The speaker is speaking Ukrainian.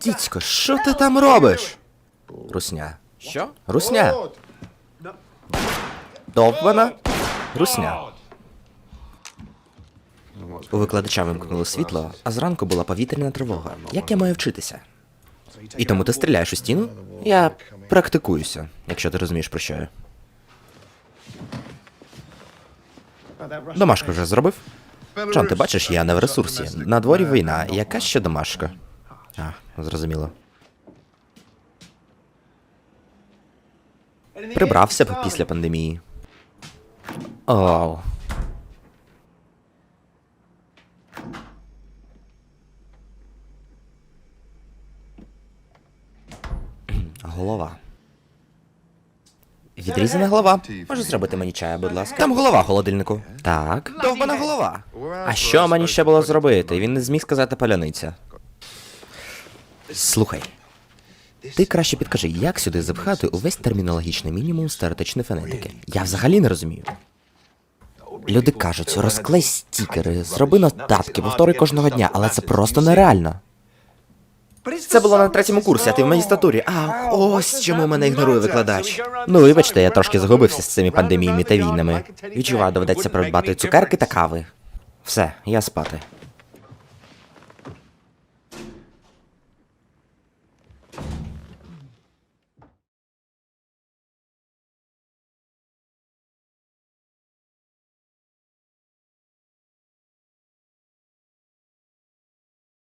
Дідько, що ти там робиш? Русня. Що? Русня. Довбана. Русня. У викладача вимкнуло світло, а зранку була повітряна тривога. Як я маю вчитися? І тому ти стріляєш у стіну? Я практикуюся, якщо ти розумієш про що я. Домашку вже зробив? Джон, ти бачиш, я не в ресурсі. На дворі війна. Яка ще домашка? А, зрозуміло. Прибрався б після пандемії. Оу. Голова. Відрізана голова. Можеш зробити мені чая, будь ласка. Там голова холодильнику. Так. Довбана голова. А що мені ще було зробити? Він не зміг сказати паляниця. Слухай. Ти краще підкажи, як сюди запхати увесь термінологічний мінімум з теоретичної фонетики. Я взагалі не розумію. Люди кажуть, розклей стікери, зроби нотатки, повтори кожного дня, але це просто нереально. Це було на третьому курсі, а ти в магістратурі. А, ось чому мене ігнорує викладач. Ну, вибачте, я трошки загубився з цими пандеміями та війнами. Відчуваю, доведеться придбати цукерки та кави. Все, я спати.